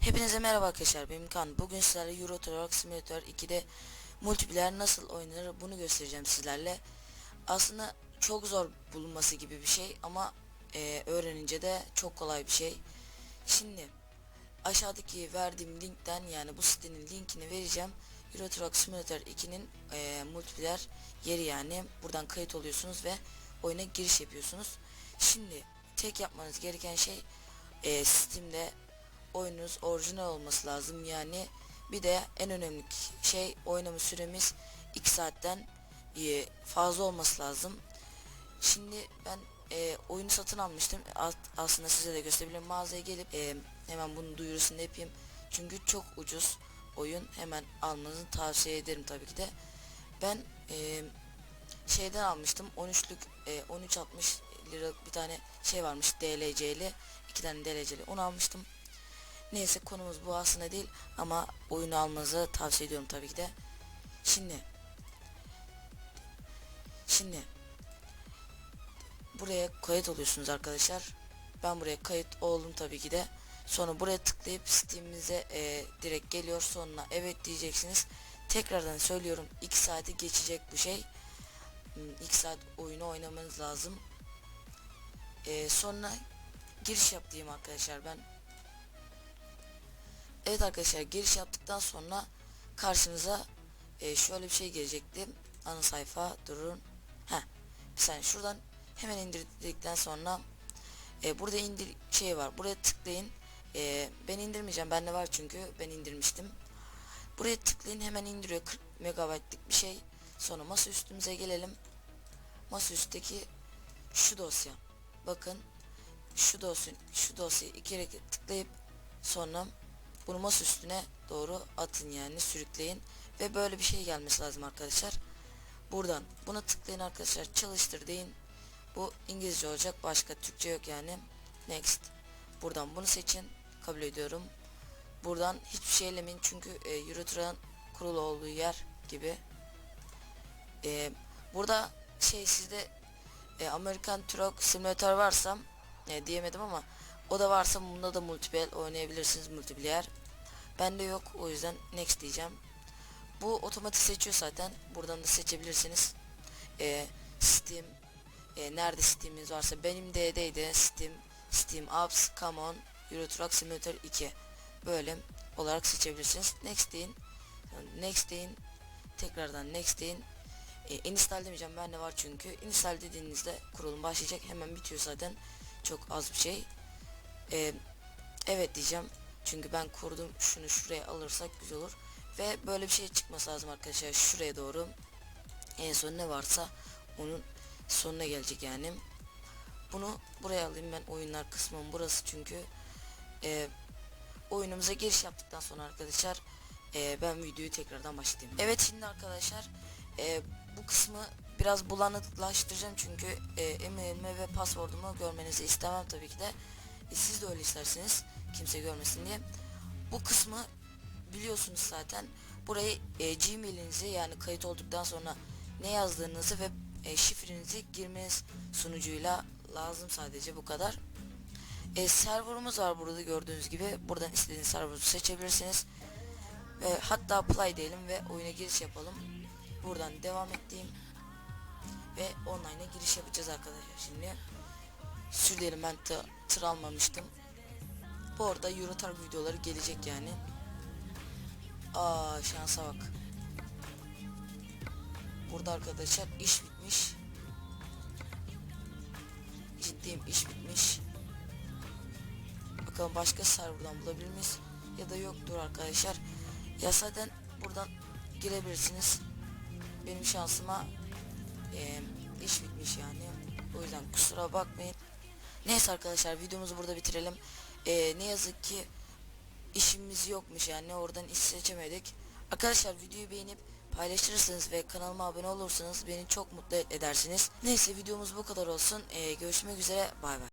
Hepinize merhaba arkadaşlar benim Kaan. Bugün sizlerle Euro Truck Simulator 2'de multiplayer nasıl oynanır bunu göstereceğim sizlerle. Aslında çok zor bulunması gibi bir şey ama e, öğrenince de çok kolay bir şey. Şimdi aşağıdaki verdiğim linkten yani bu sitenin linkini vereceğim. Euro Truck Simulator 2'nin e, multiplayer yeri yani buradan kayıt oluyorsunuz ve oyuna giriş yapıyorsunuz. Şimdi tek yapmanız gereken şey e, Steam'de oyununuz orijinal olması lazım yani bir de en önemli şey oynama süremiz 2 saatten e, fazla olması lazım. Şimdi ben e, oyunu satın almıştım. Alt- aslında size de gösterebilirim. Mağazaya gelip e, hemen bunun duyurusunu yapayım. Çünkü çok ucuz oyun. Hemen almanızı tavsiye ederim tabii ki de. Ben e, şeyden almıştım. 13'lük e, 13.60 liralık bir tane şey varmış DLC'li. iki tane DLC'li. Onu almıştım. Neyse konumuz bu aslında değil ama oyunu almanızı tavsiye ediyorum tabii ki de. Şimdi Şimdi buraya kayıt oluyorsunuz arkadaşlar. Ben buraya kayıt oldum tabii ki de. Sonra buraya tıklayıp Steam'imize e, direkt geliyor. Sonuna evet diyeceksiniz. Tekrardan söylüyorum 2 saati geçecek bu şey. 2 saat oyunu oynamanız lazım. E, sonra giriş yap diyeyim arkadaşlar ben. Evet arkadaşlar giriş yaptıktan sonra karşınıza e, şöyle bir şey gelecekti. Ana sayfa durun. Heh. Bir saniye şuradan hemen indirdikten sonra e, burada indir şey var. Buraya tıklayın. E, ben indirmeyeceğim. Bende var çünkü ben indirmiştim. Buraya tıklayın hemen indiriyor 40 megabaytlık bir şey. Sonra masa üstümüze gelelim. Masa üstteki şu dosya. Bakın şu dosya şu dosyayı iki kere tıklayıp sonra bunu masa üstüne doğru atın yani sürükleyin ve böyle bir şey gelmesi lazım arkadaşlar. Buradan buna tıklayın arkadaşlar çalıştır deyin. Bu İngilizce olacak başka Türkçe yok yani. Next. Buradan bunu seçin. Kabul ediyorum. Buradan hiçbir şey elemeyin çünkü e, Eurotrack'ın kurulu olduğu yer gibi. E, burada şey sizde e, American Truck Simulator varsa e, diyemedim ama o da varsa bunda da multiplayer oynayabilirsiniz multiplayer. Bende yok o yüzden next diyeceğim. Bu otomatik seçiyor zaten. Buradan da seçebilirsiniz. Ee, Steam e, nerede Steam'iniz varsa benim D'deydi Steam Steam Apps Come On Euro Truck Simulator 2 böyle olarak seçebilirsiniz. Next deyin. Next deyin. Tekrardan next deyin. E, install demeyeceğim bende var çünkü. Install dediğinizde kurulum başlayacak. Hemen bitiyor zaten. Çok az bir şey. E, evet diyeceğim. Çünkü ben kurdum. Şunu şuraya alırsak güzel olur. Ve böyle bir şey çıkması lazım arkadaşlar. Şuraya doğru. En son ne varsa onun sonuna gelecek yani. Bunu buraya alayım ben oyunlar kısmım burası çünkü e, oyunumuza giriş yaptıktan sonra arkadaşlar e, ben videoyu tekrardan başlayayım. Evet şimdi arkadaşlar e, bu kısmı biraz bulanıklaştıracağım çünkü e, emailimi ve password'umu görmenizi istemem tabii ki de. E, siz de öyle isterseniz kimse görmesin diye. Bu kısmı biliyorsunuz zaten. Burayı e, Gmail'inizi yani kayıt olduktan sonra ne yazdığınızı ve e, şifrenizi girmeniz sunucuyla lazım sadece bu kadar. E, serverımız var burada gördüğünüz gibi. Buradan istediğiniz server'ı seçebilirsiniz. Ve hatta play diyelim ve oyuna giriş yapalım. Buradan devam ettiğim ve online'a giriş yapacağız arkadaşlar şimdi. Sürdürelim ben tı, tır almamıştım. Bu arada Eurotar videoları gelecek yani. Aa şansa bak. Burada arkadaşlar iş bitmiş. Ciddiyim iş bitmiş. Bakalım başka serverdan bulabilir miyiz? Ya da yoktur arkadaşlar. Ya zaten buradan girebilirsiniz. Benim şansıma e, iş bitmiş yani. O yüzden kusura bakmayın. Neyse arkadaşlar videomuzu burada bitirelim. E, ne yazık ki işimiz yokmuş yani oradan iş seçemedik. Arkadaşlar videoyu beğenip paylaşırsanız ve kanalıma abone olursanız beni çok mutlu edersiniz. Neyse videomuz bu kadar olsun. Ee, görüşmek üzere bay bay.